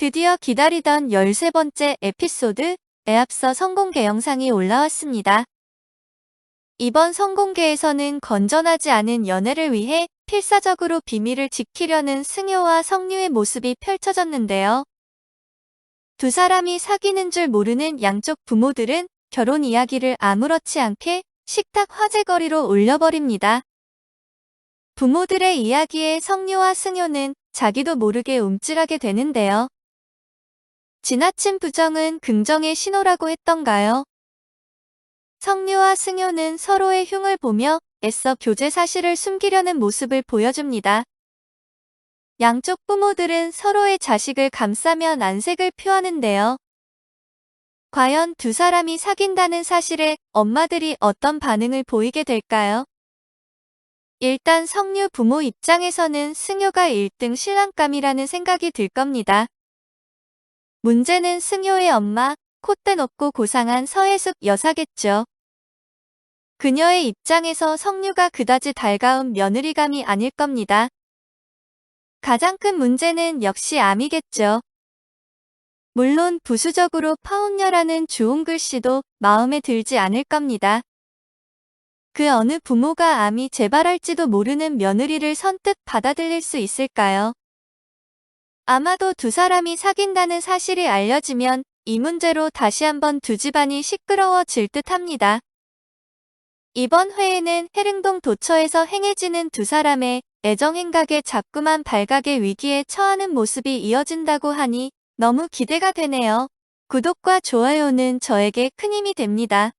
드디어 기다리던 13번째 에피소드 애앞서 성공개 영상이 올라왔습니다. 이번 성공개에서는 건전하지 않은 연애를 위해 필사적으로 비밀을 지키려는 승효와 성유의 모습이 펼쳐졌는데요. 두 사람이 사귀는 줄 모르는 양쪽 부모들은 결혼 이야기를 아무렇지 않게 식탁 화제거리로 올려버립니다. 부모들의 이야기에 성유와 승효는 자기도 모르게 움찔하게 되는데요. 지나친 부정은 긍정의 신호라고 했던가요? 성유와 승효는 서로의 흉을 보며 애써 교제 사실을 숨기려는 모습을 보여줍니다. 양쪽 부모들은 서로의 자식을 감싸며 난색을 표하는데요. 과연 두 사람이 사귄다는 사실에 엄마들이 어떤 반응을 보이게 될까요? 일단 성유 부모 입장에서는 승효가 1등 신랑감이라는 생각이 들 겁니다. 문제는 승효의 엄마, 콧대 높고 고상한 서혜숙 여사겠죠. 그녀의 입장에서 성유가 그다지 달가운 며느리감이 아닐 겁니다. 가장 큰 문제는 역시 암이겠죠. 물론 부수적으로 파혼녀라는 좋은 글씨도 마음에 들지 않을 겁니다. 그 어느 부모가 암이 재발할지도 모르는 며느리를 선뜻 받아들일 수 있을까요? 아마도 두 사람이 사귄다는 사실이 알려지면 이 문제로 다시 한번 두 집안이 시끄러워질 듯 합니다. 이번 회에는 해릉동 도처에서 행해지는 두 사람의 애정 행각에 자꾸만 발각의 위기에 처하는 모습이 이어진다고 하니 너무 기대가 되네요. 구독과 좋아요는 저에게 큰 힘이 됩니다.